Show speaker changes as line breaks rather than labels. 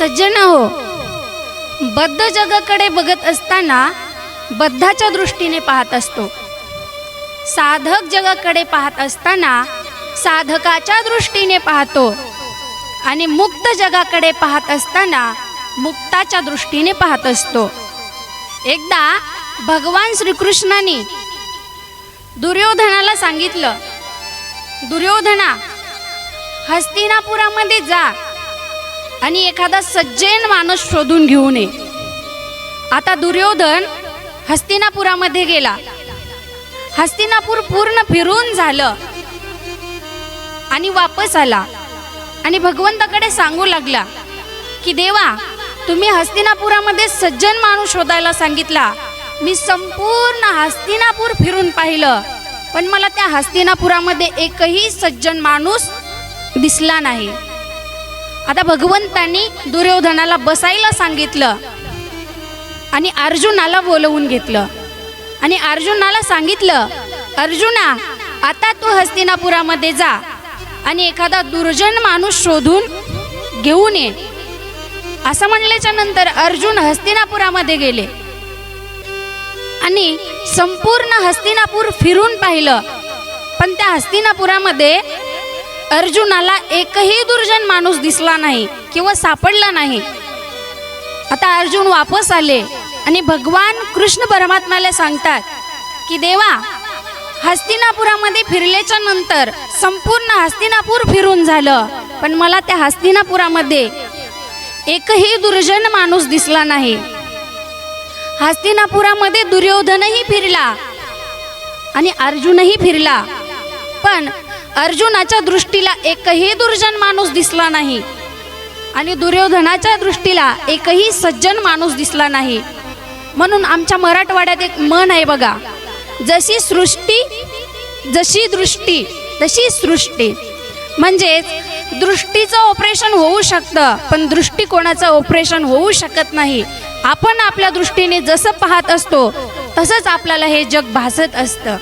सज्जन हो. बद्ध जगाकडे बघत असताना बद्धाच्या दृष्टीने पाहत असतो. साधक जगाकडे पाहत असताना साधकाच्या दृष्टीने पाहतो आणि मुक्त जगाकडे पाहत असताना मुक्ताच्या दृष्टीने पाहत असतो. एकदा भगवान श्रीकृष्णाने दुर्योधनाला सांगितलं दुर्योधना हस्तिनापुरामध्ये जा. आणि एखादा सज्जन माणूस शोधून घेऊन ये. आता दुर्योधन हस्तिनापुरामध्ये गेला. हस्तिनापूर पूर्ण फिरून झालं. आणि वापस आला. आणि भगवंताकडे सांगू लागला की देवा तुम्ही हस्तिनापुरामध्ये सज्जन माणूस शोधायला सांगितला. मी संपूर्ण हस्तिनापूर फिरून पाहिलं. पण मला त्या हस्तिनापुरामध्ये एकही सज्जन माणूस दिसला नाही. आता भगवंतांनी दुर्योधनाला बसायला सांगितलं आणि अर्जुनाला बोलवून घेतलं. आणि अर्जुनाला सांगितलं अर्जुना आता तू हस्तिनापुरामध्ये जा आणि एखादा दुर्जन माणूस शोधून घेऊन ये. असं म्हणल्याच्या नंतर अर्जुन हस्तिनापुरामध्ये गेले. आणि संपूर्ण हस्तिनापूर फिरून पाहिलं. पण त्या हस्तिनापुरामध्ये अर्जुनाला एकही दुर्जन माणूस दिसला नाही किंवा सापडला नाही. आता अर्जुन वापस आले आणि भगवान कृष्ण परमात्म्याला सांगतात की देवा हस्तिनापुरामध्ये फिरल्याच्या नंतर संपूर्ण हस्तिनापूर फिरून झालं पण मला त्या हस्तिनापुरामध्ये एकही दुर्जन माणूस दिसला नाही. हस्तिनापुरामध्ये दुर्योधनही फिरला आणि अर्जुनही फिरला पण अर्जुनाच्या दृष्टीला एकही दुर्जन माणूस दिसला नाही. आणि दुर्योधनाच्या दृष्टीला एकही सज्जन माणूस दिसला नाही. म्हणून आमच्या मराठवाड्यात एक मन आहे बघा. जशी सृष्टी जशी दृष्टी तशी सृष्टी. म्हणजेच दृष्टीचं ऑपरेशन होऊ शकतं पण दृष्टिकोनाचं ऑपरेशन होऊ शकत नाही. आपण आपल्या दृष्टीने जसं पाहत असतो तसंच आपल्याला हे जग भासत असतं.